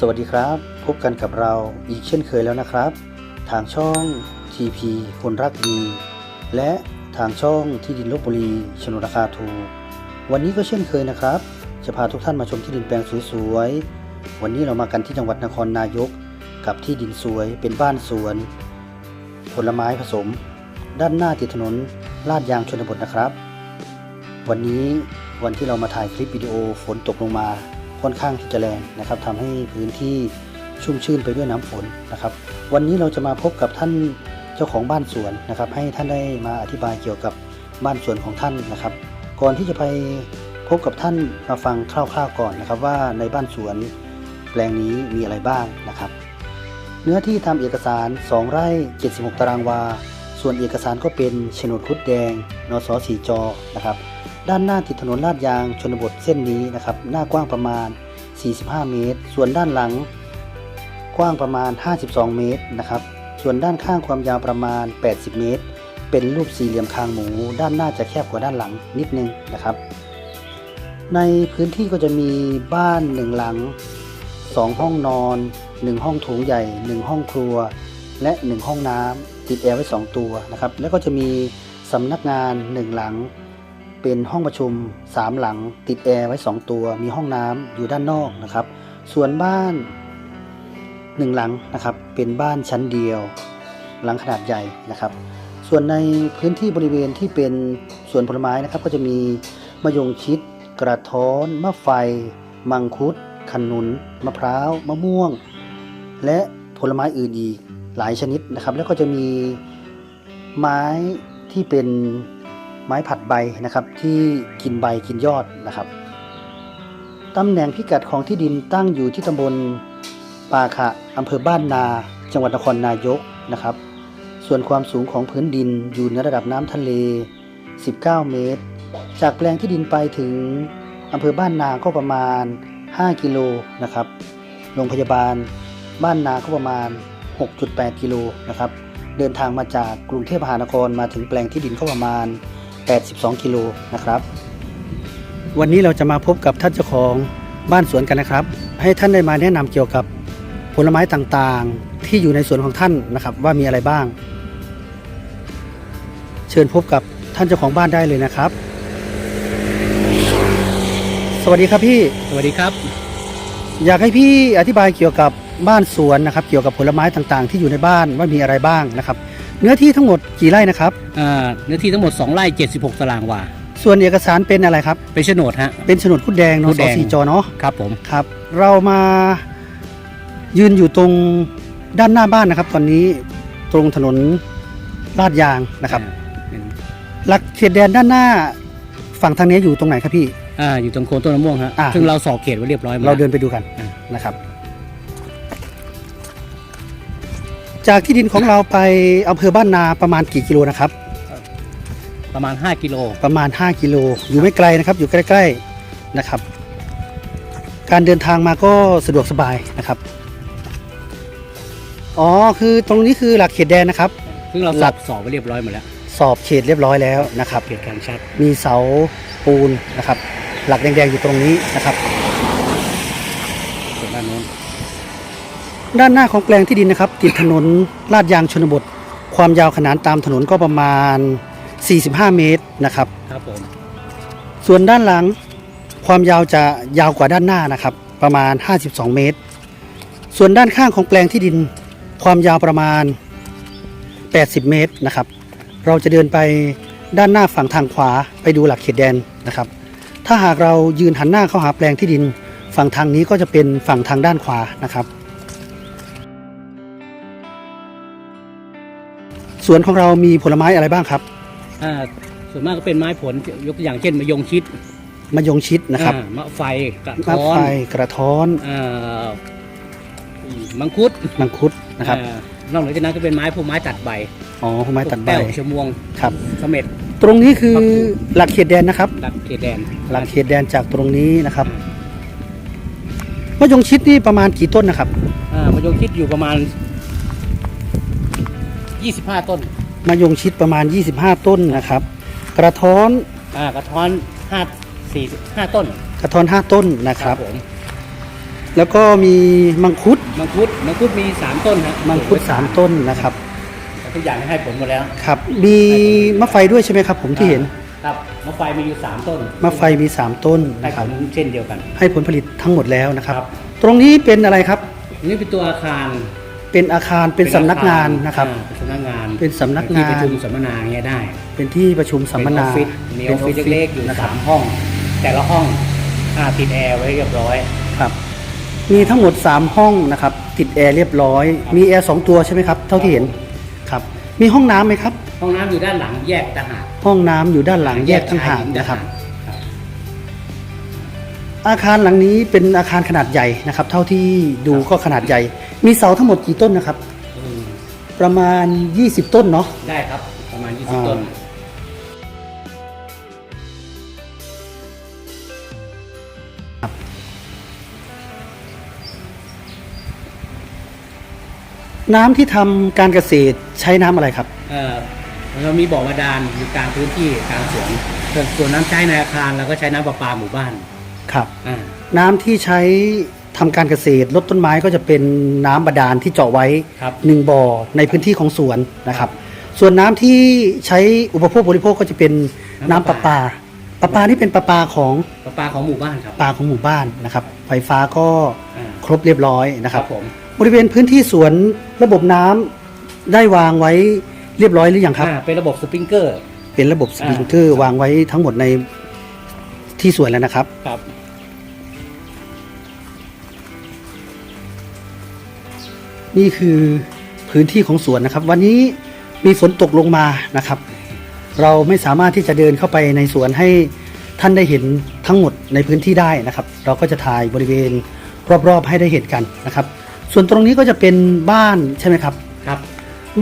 สวัสดีครับ พบกันกับเราอีกเช่นเคยแล้วนะครับ ทางช่อง TP คนรักดี และทางช่องที่ดินลบบุรีชนราคาถูก วันนี้ก็เช่นเคยนะครับ จะพาทุกท่านมาชมที่ดินแปลงสวยๆ วันนี้เรามากันที่จังหวัดนครนายก กับที่ดินสวยเป็นบ้านสวน ผลไม้ผสม ด้านหน้าติดถนนลาดยางชนบทนะครับ วันนี้วันที่เรามาถ่ายคลิปวิดีโอฝนตกลงมา ค่อนข้างที่จะแรงนะครับทำให้พื้นที่ชุ่มชื่นไปด้วยน้ำฝนนะครับ วันนี้เราจะมาพบกับท่านเจ้าของบ้านสวนนะครับ ให้ท่านได้มาอธิบายเกี่ยวกับบ้านสวนของท่านนะครับ ก่อนที่จะไปพบกับท่านมาฟังคร่าวๆก่อนนะครับ ว่าในบ้านสวนแปลงนี้มีอะไรบ้างนะครับ เนื้อที่ทำเอกสาร 2 ไร่ 76 ตารางวา ส่วนเอกสารก็เป็นโฉนดคุดแดง นสสีจอนะครับ ด้านหน้าติดถนนลาดยางชนบทเส้นนี้นะครับ หน้ากว้างประมาณ 45 เมตร ส่วนด้านหลังกว้างประมาณ 52 เมตรนะครับ ส่วนด้านข้างความยาวประมาณ 80 เมตร เป็นรูปสี่เหลี่ยมคางหมู ด้านหน้าจะแคบกว่าด้านหลังนิดนึงนะครับ ในพื้นที่ก็จะมีบ้านหนึ่งหลัง 2 ห้องนอน 1 ห้องโถงใหญ่ 1 ห้องครัว และ 1 ห้องน้ำติดแอร์ไว้ 2 ตัวนะครับ แล้วก็จะมีสำนักงาน 1 หลัง เป็นห้องประชุม 3 หลัง ติดแอร์ไว้ 2 ตัว มีห้องน้ำอยู่ด้านนอกนะครับ ส่วนบ้าน 1 หลังนะครับ เป็นบ้านชั้นเดียว หลังขนาดใหญ่นะครับ ส่วนในพื้นที่บริเวณที่เป็นสวนผลไม้นะครับ ก็จะมีมะยงชิด กระท้อนมะไฟ มังคุด ขนุน มะพร้าว มะม่วง และผลไม้อื่นอีกหลายชนิดนะครับ แล้วก็จะมีไม้ที่เป็น ไม้ผัดใบนะครับ ที่กินใบกินยอดนะครับตำแหน่งพิกัดของที่ดินตั้งอยู่ที่ตำบลปาขะอำเภอบ้านนา จังหวัดนครนายกนะครับ ส่วนความสูงของพื้นดินอยู่ในระดับน้ำทะเล 19 เมตร จากแปลงที่ดินไปถึงอำเภอบ้านนาก็ประมาณ 5 กิโลนะครับโรงพยาบาลบ้านนาก็ประมาณ 6.8 กิโลนะครับ เดินทางมาจากกรุงเทพมหานครมาถึงแปลงที่ดินก็ประมาณ 82 กิโลนะครับ วันนี้เราจะมาพบกับท่านเจ้าของบ้านสวนกันนะครับ ให้ท่านได้มาแนะนำเกี่ยวกับผลไม้ต่างๆ ที่อยู่ในสวนของท่านนะครับ ว่ามีอะไรบ้าง เชิญพบกับท่านเจ้าของบ้านได้เลยนะครับ สวัสดีครับพี่ สวัสดีครับ อยากให้พี่อธิบายเกี่ยวกับบ้านสวนนะครับ เกี่ยวกับผลไม้ต่างๆ ที่อยู่ในบ้านว่ามีอะไรบ้างนะครับ เนื้อที่ทั้งหมดกี่ไร่นะครับ อ่าเนื้อที่ทั้งหมด 2 ไร่ 76 ตารางวา ส่วนเอกสารเป็นอะไรครับ เป็นโฉนดฮะ เป็นโฉนดคุดแดงนคุดสแดง สีจอเนาะครับผม ครับ เรามายืนอยู่ตรงด้านหน้าบ้านนะครับ ตอนนี้ตรงถนนลาดยางนะครับอ่าเป็นหลักเขตแดนด้านหน้าฝั่งทางนี้อยู่ตรงไหนครับพี่ อ่าอยู่ตรงโคนต้นมะม่วงฮะ อ่า ซึ่งเราสอบเขตไว้เรียบร้อยหมด เราแล้วเดินไปดูกันอ่านะครับ จากที่ดินของเราไปอำเภอบ้านนาประมาณกี่กิโลนะครับ ประมาณ 5 กิโล ประมาณ 5 กิโล อยู่ไม่ไกลนะครับ อยู่ใกล้ ๆนะครับ การเดินทางมาก็สะดวกสบายนะครับ อ๋อ คือตรงนี้คือหลักเขตแดนนะครับ ซึ่งเราหสลัอกบสอบไว้เรียบร้อยหมดแล้ว สอบเขตเรียบร้อยแล้วนะครับ เขตการชัด มีเสาปูนนะครับ หลักแดงๆอยู่ตรงนี้นะครับ ส่วนด้านโน้น ด้านหน้าของแปลงที่ดินนะครับ ติดถนนลาดยางชนบท ความยาวขนานตามถนนก็ประมาณ 45 เมตรนะครับ ครับผม ส่วนด้านหลังความยาวจะยาวกว่าด้านหน้านะครับ ประมาณ 52 เมตร ส่วนด้านข้างของแปลงที่ดิน ความยาวประมาณ 80 เมตรนะครับ เราจะเดินไปด้านหน้าฝั่งทางขวาไปดูหลักเขตแดนนะครับ ถ้าหากเรายืนหันหน้าเข้าหาแปลงที่ดิน ฝั่งทางนี้ก็จะเป็นฝั่งทางด้านขวานะครับ สวนของเรามีผลไม้อะไรบ้างครับอ่าส่วนมากก็เป็นไม้ผลยกตัวอย่างเช่นมะยงชิดมะยงชิดนะครับอ่ามะไฟกระมะท้อนไฟกระท้อนอ่ามังคุดมังคุดนะครับอ่านอกจากนั้นก็เป็นไม้พวกไม้ตัดใบอ๋อผลไม้ตัดใบแป้วชะมวงครับเสม็ดตรงนี้คือมะกรูดหลักเขตแดนนะครับดักเขตแดนหลักเขตแดนจากตรงนี้นะครับมะยงชิดนี่ประมาณกี่ต้นนะครับอ่ามะยงชิดอยู่ประมาณ 25 ต้นมะยงชิดประมาณ 25 ต้นนะครับ กระท้อนอ่ากระท้อน5 4 5ต้น กระท้อน 5 ต้นนะครับผมแล้วก็มีมังคุดมังคุดมังคุดมีสามต้นครับมังคุดสามต้นนะครับทุกอย่างให้ผลหมดแล้วครับมีมะไฟด้วยใช่ไหมครับ ผมที่เห็นครับมะไฟมีอยู่สามต้นมะไฟมีสามต้นให้นะคผรับลเช่นเดียวกัน ให้ผลผลิตทั้งหมดแล้วนะครับครับตรงนี้เป็นอะไรครับนี่เป็นตัวอาคาร เป็นอาคารเป็นสำนักงานนะครับอ่าเป็นสำนักงานเป็นสำนักงาน ที่ประชุมสัมมนาเงี้ยได้เป็นที่ประชุมสัมมนา เป็นออฟฟิศมีออฟฟิศเล็กๆอยู่นะครัสาบมห้อง แต่ละห้องอ่าติดแอร์ไว้เรียบร้อย ครับ มีทั้งหมด 3 ห้องนะครับ ติดแอร์เรียบร้อย มีแอร์สองตัวใช่ไหมครับ เท่าที่เห็น ครับ มีห้องน้ำไหมครับ ห้องน้ำอยู่ด้านหลังแยกต่างหากห้องน้ำอยู่ด้านหลังแยกต่างหากนะครับครับ อาคารหลังนี้เป็นอาคารขนาดใหญ่นะครับ เท่าที่ดูก็ขนาดใหญ่ มีเสาทั้งหมดกี่ต้นนะครับอืมประมาณ 20 ต้นเนาะ ได้ครับ ประมาณอ่า20 ต้น น้ำที่ทำการเกษตรใช้น้ำอะไรครับเอ่อเรามีบ่อบาดาลอยู่กลางพื้นที่กลางสวนส่วนส่วนน้ำใช้ในอาคารเราก็ใช้น้ำประปาหมู่บ้าน ครับอ่าน้ำที่ใช้ทำการเกษตรลดต้นไม้ก็จะเป็นน้ำบาดาลที่เจาะไว้ครับ หนึ่งบ่อในพื้นที่ของสวนนะครับ ส่วนน้ำที่ใช้อุปโภคบริโภคก็จะเป็นน้ำประปาประปานี่เป็นประปาของประปาของหมู่บ้านครับปาของหมู่บ้านนะครับ ไฟฟ้าก็อ่าครบเรียบร้อยนะครับ ผมบริเวณพื้นที่สวนระบบน้ำได้วางไว้เรียบร้อยหรือยังครับ อ่าเป็นระบบสปริงเกอร์ เป็นระบบสปริงเกอร์วางไว้ทั้งหมดในที่สวนแล้วนะครับ ครับ นี่คือพื้นที่ของสวนนะครับ วันนี้มีฝนตกลงมานะครับ เราไม่สามารถที่จะเดินเข้าไปในสวนให้ท่านได้เห็นทั้งหมดในพื้นที่ได้นะครับ เราก็จะถ่ายบริเวณรอบๆ ให้ได้เห็นกันนะครับ ส่วนตรงนี้ก็จะเป็นบ้านใช่ไหมครับ ครับ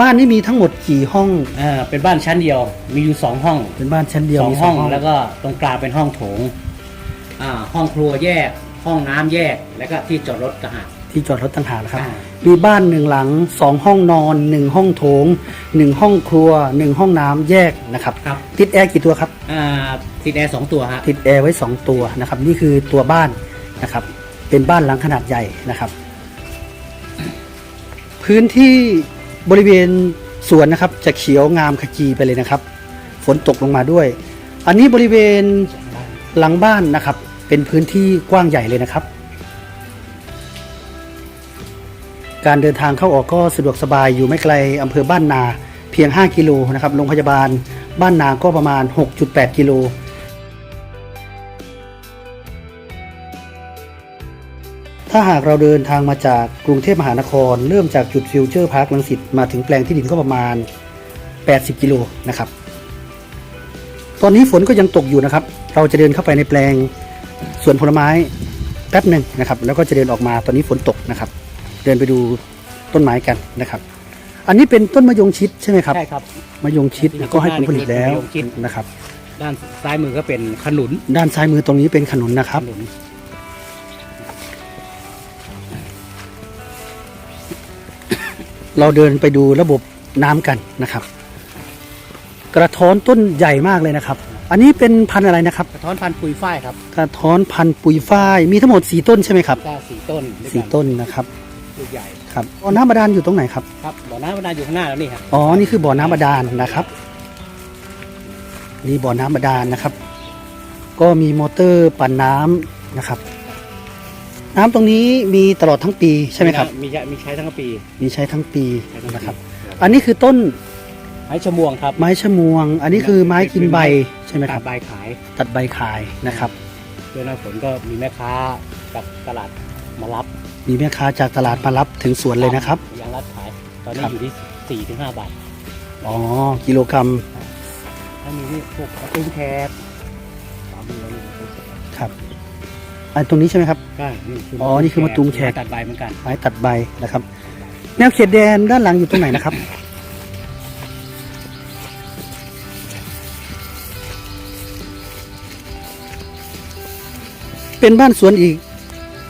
บ้านนี้มีทั้งหมดกี่ห้องเอ่อเป็นบ้านชั้นเดียว มีอยู่สองห้องเป็นบ้านชั้นเดียวสองมีห้องแล้วก็ตรงกลางเป็นห้องโถงอ่าห้องครัวแยก ห้องน้ำแยก แล้วก็ที่จอดรถต่างหากที่จอดรถต่างหากนะครับ อ่า มีบ้านหนึ่งหลังสองห้องนอนหนึ่งห้องโถงหนึ่งห้องครัวหนึ่งห้องน้ำแยกนะครับครับ ติดแอร์กี่ตัวครับ อ่าติดแอร์สองตัวฮะติดแอร์ไว้ 2 ตัวนะครับ นี่คือตัวบ้านนะครับ เป็นบ้านหลังขนาดใหญ่นะครับ พื้นที่บริเวณสวนนะครับ จะเขียวงามขจีไปเลยนะครับ ฝนตกลงมาด้วย อันนี้บริเวณหลังบ้านนะครับ เป็นพื้นที่กว้างใหญ่เลยนะครับ การเดินทางเข้าออกก็สะดวกสบายอยู่ไม่ไกลอำเภอบ้านนาเพียง 5 กิโลนะครับโรงพยาบาลบ้านนาก็ประมาณ 6.8 กิโลถ้าหากเราเดินทางมาจากกรุงเทพมหานคร เริ่มจากจุดฟิวเจอร์พาร์คลังสิตมาถึงแปลงที่ดินก็ประมาณ 80 กิโลนะครับ ตอนนี้ฝนก็ยังตกอยู่นะครับ เราจะเดินเข้าไปในแปลงสวนผลไม้แป๊บหนึ่งนะครับ แล้วก็จะเดินออกมาตอนนี้ฝนตกนะครับ เดินไปดูต้นไม้กันนะครับ อันนี้เป็นต้นมะยงชิดใช่ไหมครับใช่ครับ มะยงชิดก็ให้ผลผลิตแล้วมะยงชิดนะครับด้านซ้ายมือก็เป็นขนุน ด้านซ้ายมือตรงนี้เป็นขนุนนะครับขนุนเราเดินไปดูระบบน้ำกันนะครับ กระท้อนต้นใหญ่มากเลยนะครับ อันนี้เป็นพันธุ์อะไรนะครับ กระท้อนพันธุ์ปุยฝ้ายครับ กระท้อนพันธุ์ปุยฝ้าย มีทั้งหมดสีต้นใช่ไหมครับก็สี่ต้นด้วยสีกันต้นนะครับ ลูกใหญ่ครับบ่อน้ำบาดาลอยู่ตรงไหนครับครับบ่อน้ำบาดาลอยู่ข้างหน้าแล้วนี่ครับอ๋อนี่คือบ่อน้ำบาดาลนะครับนี่บ่อน้ำบาดาลนะครับ ก็มีมอเตอร์ปั่นน้ำนะครับ น้ำตรงนี้มีตลอดทั้งปีใช่ไหมครับ มีใช้มีใช้ทั้งปีมีใช้ทั้งปีใช้ทั้งปีนะครับ อันนี้คือต้นไม้ชะมวงครับ ไม้ชะมวง อันนี้คือไม้กินใบใช่ไหมคตัรัดบใบขาย ตัดใบขายนะครับเดือนหน้าฝนก็มีแม่ค้าจากตลาดมารับ มีแม่ค้าจากตลาดมารับถึงสวนเลยนะครับยางรัดขาย ตอนนี้ครับ อยู่ที่สี่ถึงห้าบาทอ๋อกิโลกรัมถ้ามีที่พวกกระตุ้งแคบสามเดือนครับอันตรงนี้ใช่ไหมครับก็นี่คืออ๋อนี่คือมะตูมแขก ตัดใบเหมือนกัน ไม้ตัดใบนะครับ แนวเขตแดนด้านหลังอยู่ตรงไหนนะครับ เป็นบ้านสวนอีก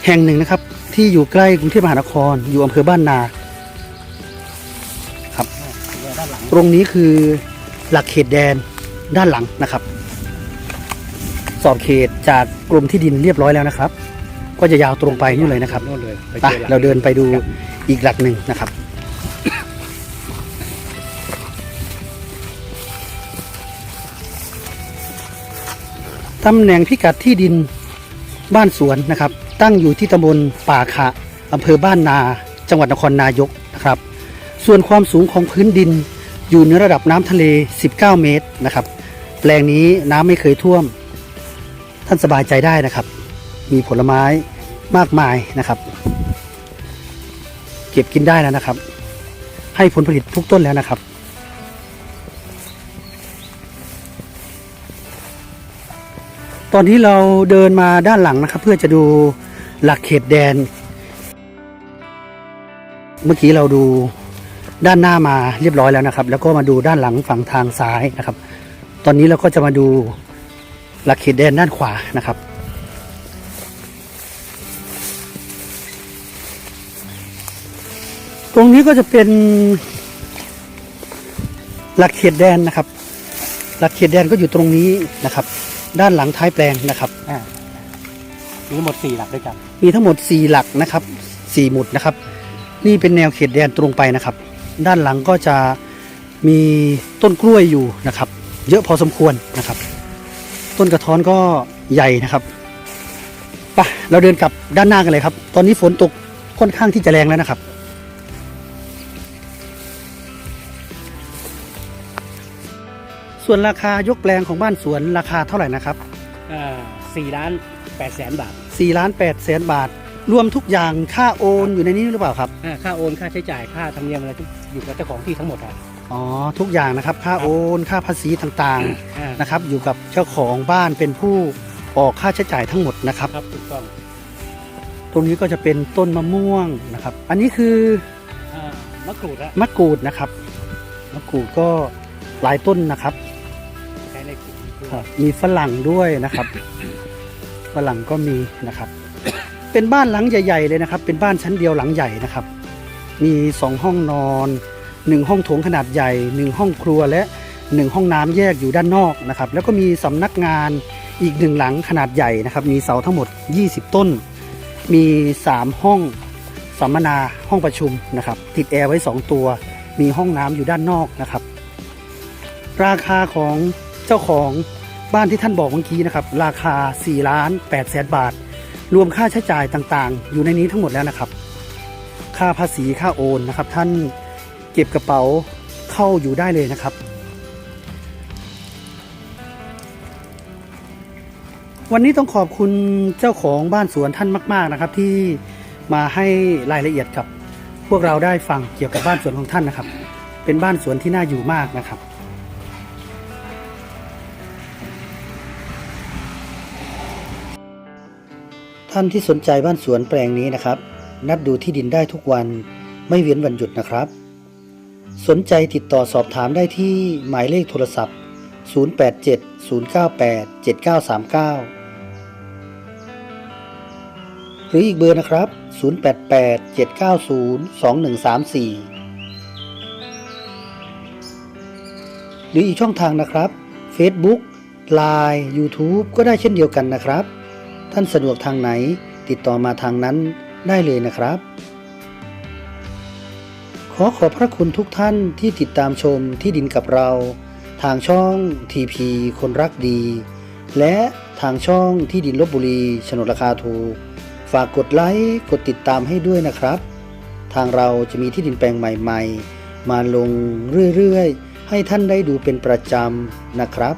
แห่งหนึ่งนะครับ ที่อยู่ใกล้กรุงเทพมหานคร อยู่อำเภอบ้านนาครับเนี่ยด้านหลังตรงนี้คือหลักเขตแดนด้านหลังนะครับ สอบเขตจากกรมที่ดินเรียบร้อยแล้วนะครับ ก็จะยาวตรงไปนี่เลยนะครับนู่นเลยไปไปเจอหลังเราเดินไปดูครับอีกหลักหนึ่งนะครับตำแหน่งพิกัดที่ดินบ้านสวนนะครับ ตั้งอยู่ที่ตำบลป่าขะอำเภอบ้านนา จังหวัดนครนายกนะครับ ส่วนความสูงของพื้นดินอยู่ในระดับน้ำทะเล 19 เมตรนะครับ แปลงนี้น้ำไม่เคยท่วม ท่านสบายใจได้นะครับ มีผลไม้มากมายนะครับ เก็บกินได้แล้วนะครับ ให้ผลผลิตทุกต้นแล้วนะครับตอนนี้เราเดินมาด้านหลังนะครับ เพื่อจะดู หลักเขตแดน เมื่อกี้เราดูด้านหน้ามาเรียบร้อยแล้วนะครับ แล้วก็มาดูด้านหลังฝั่งทางซ้ายนะครับ ตอนนี้เราก็จะมาดูหลักเขตแดนด้านขวานะครับ ตรงนี้ก็จะเป็นหลักเขตแดนนะครับ หลักเขตแดนก็อยู่ตรงนี้นะครับ ด้านหลังท้ายแปลงนะครับอ่า มีทั้งหมดสี่หลักด้วยกัน มีทั้งหมด 4 หลักนะครับ 4 หมุดนะครับ นี่เป็นแนวเขตแดนตรงไปนะครับ ด้านหลังก็จะมีต้นกล้วยอยู่นะครับ เยอะพอสมควรนะครับ ต้นกระท้อนก็ใหญ่นะครับไปเราเดินกลับด้านหน้ากันเลยครับ ตอนนี้ฝนตกค่อนข้างที่จะแรงแล้วนะครับ ส่วนราคายกแปลงของบ้านสวนราคาเท่าไหร่นะครับอ่าสี่ล้าน แปดแสนบาท4ล้าน8แสนบาท รวมทุกอย่างค่าโอนอยู่ในนี้หรือเปล่าครับ อ่าค่าโอนค่าใช้จ่ายค่าธรรมเนียมอะไรทุกอยู่กับเจ้าของที่ทั้งหมดครับอ๋อ ทุกอย่างนะครับ ค่าโอนค่าภาษีต่างอ่าๆนะครับ อยู่กับเจ้าของบ้านเป็นผู้ออกค่าใช้จ่ายทั้งหมดนะครับ ครับถูกต้องตรงนี้ก็จะเป็นต้นมะม่วงนะครับ อันนี้คืออ่ามะกรูดละมะกรูดนะครับ มะกรูดก็หลายต้นนะครับ ใช้ในกลุ่มครับมีฝรั่งด้วยนะครับ ฝรั่งก็มีนะครับ เป็นบ้านหลังใหญ่ ๆ เลยนะครับ เป็นบ้านชั้นเดียวหลังใหญ่นะครับ มีสองห้องนอนหนึ่งห้องโถงขนาดใหญ่หนึ่งห้องครัวและหนึ่งห้องน้ำแยกอยู่ด้านนอกนะครับ แล้วก็มีสำนักงานอีกหนึ่งหลังขนาดใหญ่นะครับ มีเสาทั้งหมด 20 ต้น มี 3 ห้องสัมมนาห้องประชุมนะครับ ติดแอร์ไว้ 2 ตัว มีห้องน้ำอยู่ด้านนอกนะครับ ราคาของเจ้าของ บ้านที่ท่านบอกเมื่อกี้นะครับราคา4ล้าน8แสนบาท รวมค่าใช้จ่ายต่างๆ อยู่ในนี้ทั้งหมดแล้วนะครับ ค่าภาษีค่าโอนนะครับ ท่านเก็บกระเป๋าเข้าอยู่ได้เลยนะครับ วันนี้ต้องขอบคุณเจ้าของบ้านสวนท่านมาก ๆนะครับ ที่มาให้รายละเอียดกับ พวกเราได้ฟังเกี่ยวกับบ้านสวนของท่านนะครับ เป็นบ้านสวนที่น่าอยู่มากนะครับ ท่านที่สนใจบ้านสวนแปลงนี้นะครับ นัดดูที่ดินได้ทุกวันไม่เว้นวันหยุดนะครับ สนใจติดต่อสอบถามได้ที่หมายเลขโทรศัพท์ 087 098 7939 หรืออีกเบอร์นะครับ 088 790 2134 หรืออีกช่องทางนะครับ Facebook Line YouTube ก็ได้เช่นเดียวกันนะครับ ท่านสะดวกทางไหน ติดต่อมาทางนั้นได้เลยนะครับ ขอขอบพระคุณทุกท่านที่ติดตามชมที่ดินกับเรา ทางช่อง TP คนรักดี และทางช่องที่ดินลบบุรีโฉนดราคาถูก ฝากกดไลค์กดติดตามให้ด้วยนะครับ ทางเราจะมีที่ดินแปลงใหม่ ๆ มาลงเรื่อยๆ ให้ท่านได้ดูเป็นประจำนะครับ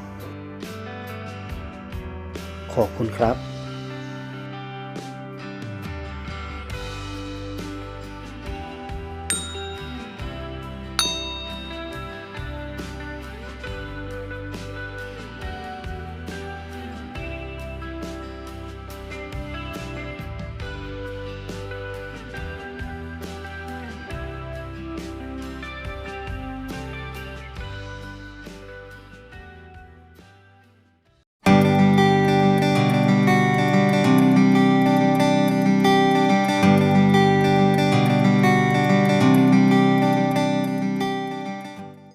ขอบคุณครับ